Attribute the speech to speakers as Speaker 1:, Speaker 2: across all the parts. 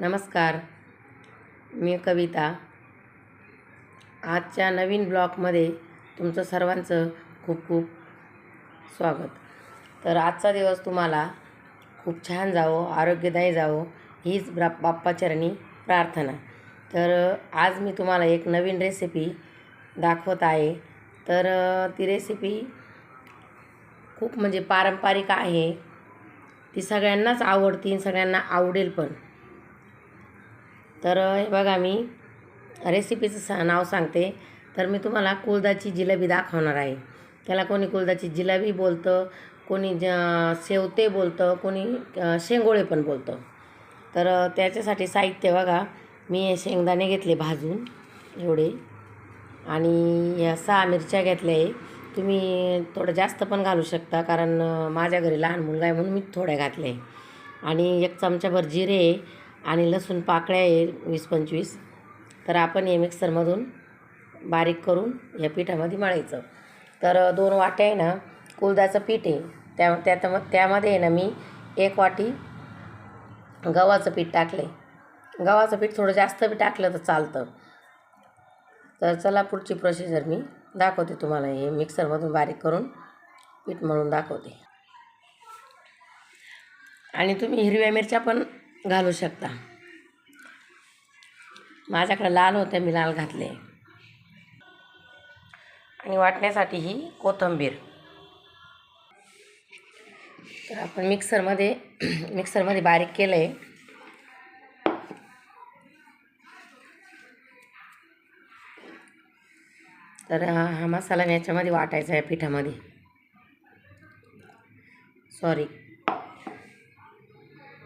Speaker 1: नमस्कार मी कविता. आजच्या नवीन ब्लॉगमध्ये तुमचं सर्वांचं खूप खूप स्वागत. तर आजचा दिवस तुम्हाला खूप छान जावो आरोग्यदायी जावो हीच ब्रा बाप्पाचरणी प्रार्थना. तर आज मी तुम्हाला एक नवीन रेसिपी दाखवत आहे. तर ती रेसिपी खूप म्हणजे पारंपरिक आहे. ती सगळ्यांनाच आवडती सगळ्यांना आवडेल पण. तर हे बघा मी रेसिपीचं सा नाव सांगते. तर मी तुम्हाला कुळदाची जिलेबी दाखवणार आहे. त्याला कोणी कुळदाची जिलेबी बोलतं कोणी ज शेवते बोलतं कोणी शेंगोळे पण बोलतं. तर त्याच्यासाठी साहित्य बघा. मी शेंगदाणे घेतले भाजून एवढे. आणि सहा मिरच्या घेतल्या आहे तुम्ही थोडं जास्त पण घालू शकता कारण माझ्या घरी लहान मुलगा आहे म्हणून मी थोड्या घातल्या आहे आणि एक चमचाभर जिरे आहे आणि लसूण पाकळ्या आहे वीस पंचवीस. तर आपण हे मिक्सरमधून बारीक करून या पिठामध्ये मळायचं. तर दोन वाट्या आहे ना कुळदाचं पीठ आहे. त्या त्यात त्यामध्ये आहे ना मी एक वाटी गव्हाचं पीठ टाकले गव्हाचं पीठ थोडं जास्त बी टाकलं तर चालतं. तर चला पुढची प्रोसिजर मी दाखवते तुम्हाला. हे मिक्सरमधून बारीक करून पीठ मळून दाखवते. आणि तुम्ही हिरव्या मिरच्या पण घालू शकता. माझ्याकडे लाल होते मी लाल घातले. आणि वाटण्यासाठी ही कोथिंबीर. तर आपण मिक्सरमध्ये मिक्सरमध्ये बारीक केलं आहे तर हा मसाला याच्यामध्ये वाटायचा आहे पिठामध्ये. सॉरी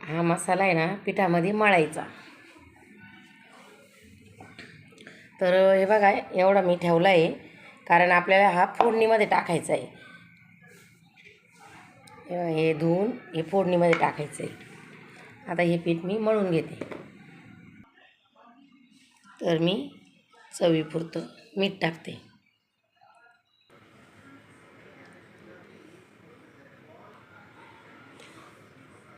Speaker 1: हा मसाला आहे ना पिठामध्ये मळायचा. तर हे बघा एवढा मी ठेवला आहे कारण आपल्याला हा फोडणीमध्ये टाकायचा आहे. हे हे धुवून हे फोडणीमध्ये टाकायचं आहे. आता हे पीठ मी मळून घेते. तर मी चवीपुरतं मीठ टाकते.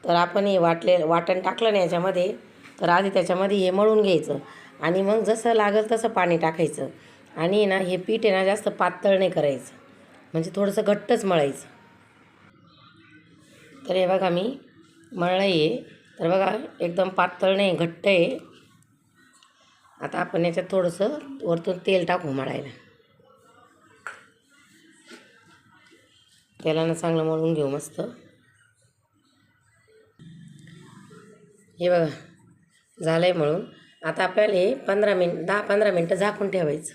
Speaker 1: तर आपण हे वाटले वाटण टाकलं ना याच्यामध्ये तर आधी त्याच्यामध्ये हे मळून घ्यायचं. आणि मग जसं लागेल तसं पाणी टाकायचं. आणि ना हे पीठ आहे ना जास्त पातळ नाही करायचं. म्हणजे थोडंसं घट्टच मळायचं. तर हे बघा मी मळलं आहे तर बघा एकदम पातळ नाही घट्ट आहे. आता आपण याच्यात थोडंसं वरतून तेल टाकू मळायला. तेलानं चांगलं मळून घेऊ मस्त. हे बघा झालं आहे म्हणून आता आपल्याला हे पंधरा मिन दहा पंधरा मिनटं झाकून ठेवायचं.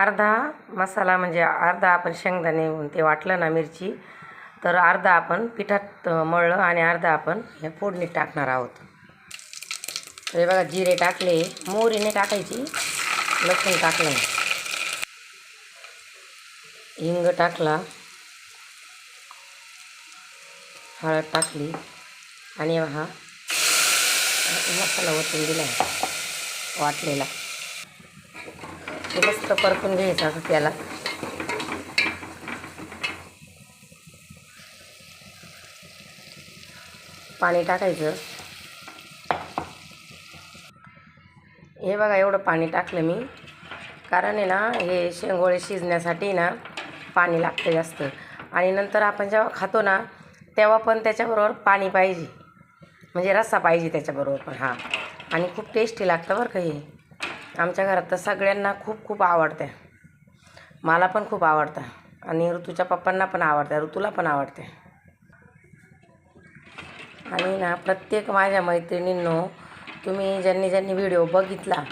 Speaker 1: अर्धा मसाला म्हणजे अर्धा आपण शेंगदाणे ते वाटलं ना मिरची तर अर्धा आपण पिठात मळलं आणि अर्धा आपण हे फोडणीत टाकणार आहोत. तर हे बघा जिरे टाकले मोहरीने टाकायची लसूण टाकलं. हिंग टाकला. हळद टाकली आणि हा मसाला ओतून दिला. आहे वाटलेला. मस्त परतून घ्यायचं त्याला. पाणी टाकायचं. हे बघा एवढं पाणी टाकलं मी. कारण आहे ना हे शेंगोळे शिजण्यासाठी ना पाणी लागतं जास्त. आणि नंतर आपण जेव्हा खातो ना तेव्हा पण त्याच्याबरोबर पाणी पाहिजे. म्हणजे रस्सा पाहिजे त्याच्याबरोबर पण हां. आणि खूप टेस्टी लागतं बरं का हे. आमच्या घरात तर सगळ्यांना खूप खूप आवडते मला पण खूप आवडतं. आणि ऋतूच्या पप्पांना पण आवडतं ऋतूला पण आवडते आणि ना प्रत्येक माझ्या मैत्रिणींनो तुम्ही ज्यांनी ज्यांनी व्हिडिओ बघितला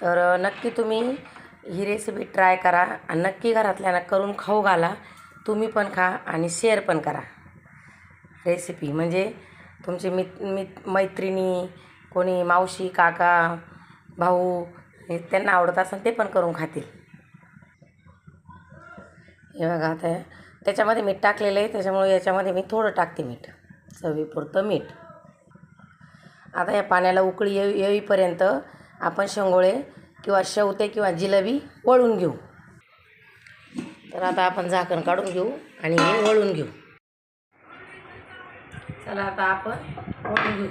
Speaker 1: तर नक्की तुम्ही ही रेसिपी ट्राय करा. आणि नक्की घरातल्यांना करून खाऊ घाला. तुम्ही पण खा आणि शेअर पण करा. रेसिपी म्हणजे तुमचे मित मित मैत्रिणी कोणी मावशी काका भाऊ हे त्यांना आवडत असेल ते पण करून खातील. हे बघा आता त्याच्यामध्ये मीठ टाकलेलं आहे. त्याच्यामुळे याच्यामध्ये मी थोडं टाकते मीठ. चवीपुरतं मीठ. आता या पाण्याला उकळी येऊ येईपर्यंत आपण शेंगोळे किंवा शेवते किंवा जिलेबी वळून घेऊ. तर आता आपण झाकण काढून घेऊ आणि हे वळून घेऊ. चला आता आपण ओढून घेऊ.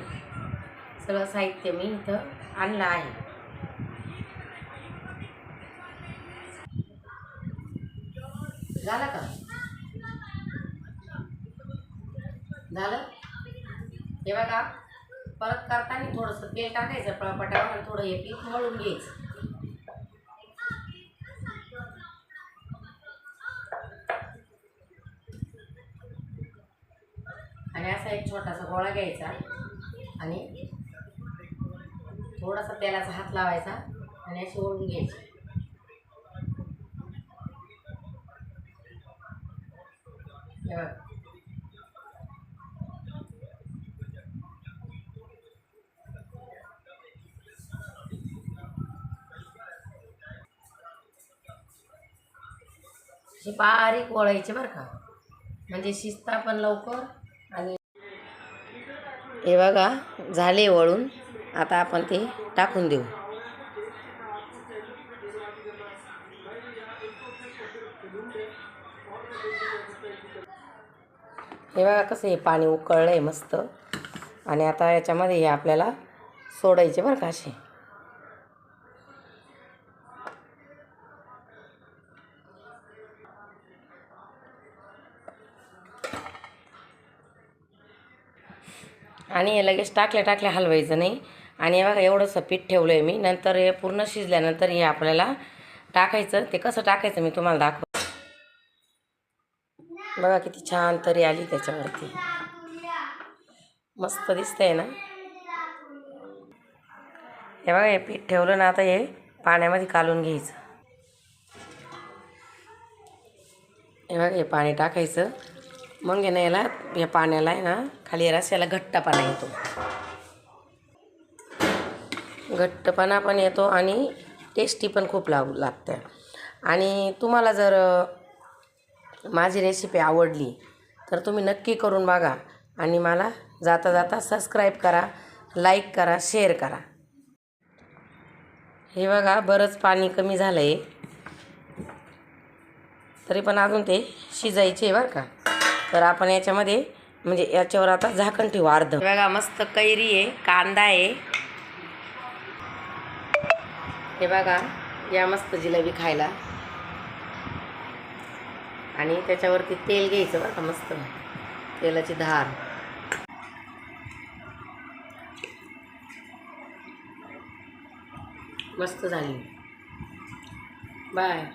Speaker 1: सगळं साहित्य मी इथं आणलं आहे. झालं का? झालं? हे बघा परत करताना थोडंसं तेल टाकायचं पळपटावर आणि थोडं हे पीठ मळून घ्यायचं. आणि असा एक छोटासा गोळा घ्यायचा आणि थोडासा तेलाचा हात लावायचा आणि अशी ओढून घ्यायची. बारीक वळायचे बरं का. म्हणजे शिजता पण लवकर आणि हे बघा झाले वळून. आता आपण ते टाकून देऊ. हे बघा कसं हे पाणी उकळलं आहे मस्त. आणि आता याच्यामध्ये हे आपल्याला सोडायचे बरं का असे. आणि हे लगेच टाकल्या टाकल्या हलवायचं नाही. आणि हे बघा एवढंसं पीठ ठेवलं आहे मी. नंतर हे पूर्ण शिजल्यानंतर हे आपल्याला टाकायचं. ते कसं टाकायचं मी तुम्हाला दाखव बघा किती छान तरी आली त्याच्यावरती. मस्त दिसतंय ना? हे बघा हे पीठ ठेवलं ना आता हे पाण्यामध्ये कालून घ्यायचं. हे बघा हे पाणी टाकायचं. मग आहे ना याला या पाण्याला आहे ना खाली रस्याला घट्टपणा येतो. घट्टपणा पण येतो आणि टेस्टी पण खूप लाग लागते आणि तुम्हाला जर माझी रेसिपी आवडली तर तुम्ही नक्की करून बघा आणि मला जाता जाता सबस्क्राईब करा लाईक करा शेअर करा. हे बघा बरंच पाणी कमी झालं आहे तरी पण अजून ते शिजायचे आहे बरं का. तर आपण याच्यामध्ये म्हणजे याच्यावर आता झाकण ठेवू अर्ध. बघा मस्त कैरी आहे कांदा आहे. हे बघा या मस्त जिलेबी खायला. आणि त्याच्यावरती तेल घ्यायचं बरं का मस्त. तेलाची धार. मस्त झाली. बाय.